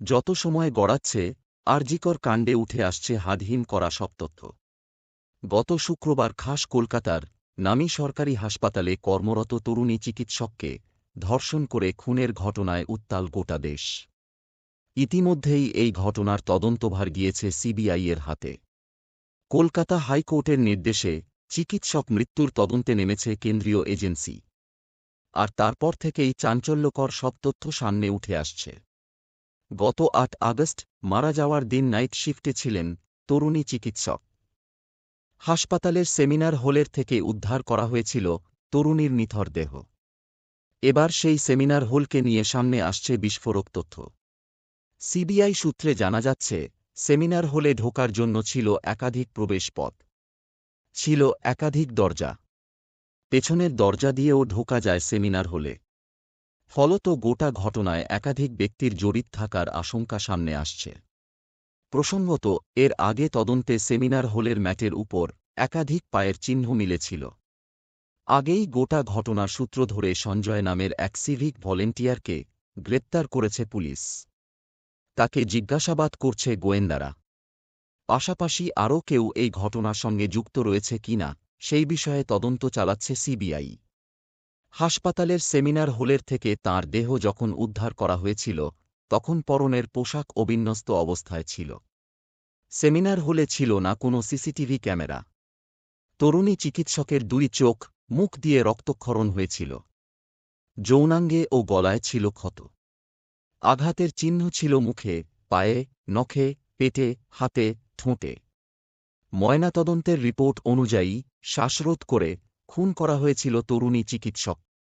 যত সময় গড়াচ্ছে, আরজিকর কাণ্ডে উঠে আসছে হাদহীন করা সব তথ্য। গত শুক্রবার খাস কলকাতার নামী সরকারি হাসপাতালে কর্মরত তরুণী চিকিৎসককে ধর্ষণ করে খুনের ঘটনায় উত্তাল গোটা দেশ। ইতিমধ্যেই এই ঘটনার তদন্তভার গিয়েছে সিবিআইয়ের হাতে। কলকাতা হাইকোর্টের নির্দেশে চিকিৎসক মৃত্যুর তদন্তে নেমেছে কেন্দ্রীয় এজেন্সি। আর তারপর থেকেই চাঞ্চল্যকর সব তথ্য সামনে উঠে আসছে। গত আট আগস্ট মারা যাওয়ার দিন নাইট শিফটে ছিলেন তরুণী চিকিৎসক। হাসপাতালের সেমিনার হলের থেকে উদ্ধার করা হয়েছিল তরুণীর নিথর দেহ। এবার সেই সেমিনার হলকে নিয়ে সামনে আসছে বিস্ফোরক তথ্য। সিবিআই সূত্রে জানা যাচ্ছে, সেমিনার হলে ঢোকার জন্য ছিল একাধিক প্রবেশ পথ। ছিল একাধিক দরজা। পেছনের দরজা দিয়েও ঢোকা যায় সেমিনার হলে। ফলত গোটা ঘটনায় একাধিক ব্যক্তির জড়িত থাকার আশঙ্কা সামনে আসছে। প্রসঙ্গত, এর আগে তদন্তে সেমিনার হলের ম্যাটের উপর একাধিক পায়ের চিহ্ন মিলেছিল। আগেই গোটা ঘটনার সূত্র ধরে সঞ্জয় নামের এক সিভিক ভলেন্টিয়ারকে গ্রেপ্তার করেছে পুলিশ। তাকে জিজ্ঞাসাবাদ করছে গোয়েন্দারা। পাশাপাশি আরও কেউ এই ঘটনার সঙ্গে যুক্ত রয়েছে কিনা, সেই বিষয়ে তদন্ত চালাচ্ছে সিবিআই। হাসপাতালের সেমিনার হোলের থেকে তার দেহ যখন উদ্ধার করা হয়েছিল, তখন পরনের পোশাক অবিন্যস্ত অবস্থায় ছিল। সেমিনার হলে ছিল না কোনো সিসিটিভি ক্যামেরা। তরুণী চিকিৎসকের দুই চোখ, মুখ দিয়ে রক্তক্ষরণ হয়েছিল। যৌনাঙ্গে ও গলায় ছিল ক্ষত। আঘাতের চিহ্ন ছিল মুখে, পায়ে, নখে, পেটে, হাতে, ঠোঁটে। ময়নাতদন্তের রিপোর্ট অনুযায়ী শ্বাসরোধ করে খুন করা হয়েছিল তরুণী চিকিৎসককে